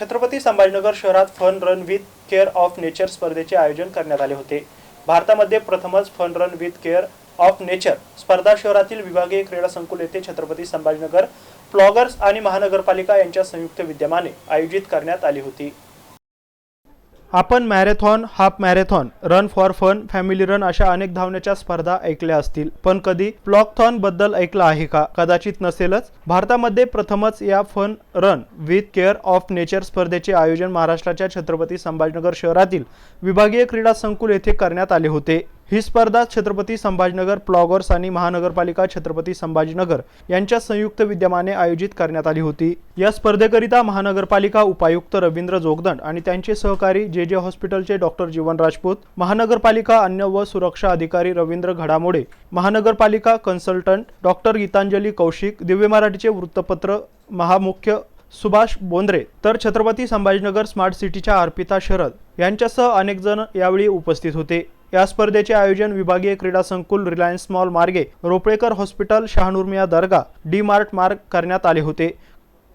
छत्रपती संभाजीनगर शहरात fun run with care of nature स्पर्धेचे आयोजन करण्यात आले होते. भारतामध्ये प्रथमच fun run with care of nature स्पर्धा शहरातील विभागीय क्रीडा संकुल येथे छत्रपती संभाजीनगर प्लॉगर्स आणि महानगरपालिका यांच्या संयुक्त विद्यमाने आयोजित करण्यात आली होती. आपण marathon half marathon run for fun family run अशा अनेक धावण्याच्या स्पर्धा ऐकल्या असतील. पण कधी प्लॉकथॉनबद्दल ऐकलं आहे का? कदाचित नसेलच. भारतामध्ये प्रथमच या fun run with care of nature स्पर्धेचे आयोजन महाराष्ट्राच्या छत्रपती संभाजीनगर शहरातील विभागीय क्रीडा संकुल येथे करण्यात आले होते. ही स्पर्धा छत्रपती संभाजीनगर प्लॉगर्स आणि महानगरपालिका छत्रपती संभाजीनगर यांच्या संयुक्त विद्यमाने आयोजित करण्यात आली होती. या स्पर्धेकरिता महानगरपालिका उपायुक्त रवींद्र जोगदंड आणि त्यांचे सहकारी जे जे हॉस्पिटलचे डॉक्टर जीवन राजपूत महानगरपालिका अन्न व सुरक्षा अधिकारी रवींद्र घडामोडे महानगरपालिका कन्सल्टंट डॉक्टर गीतांजली कौशिक दिव्य मराठीचे वृत्तपत्र महामुख्य सुभाष बोंद्रे तर छत्रपती संभाजीनगर स्मार्ट सिटीच्या अर्पिता शरद यांच्यासह अनेकजण यावेळी उपस्थित होते. या स्पर्धेचे आयोजन विभागीय क्रीडा संकुल रिलायन्स मॉल मार्गे Ropalekar hospital Shahanurmiya Dargah D Mart मार्ग करण्यात आले होते.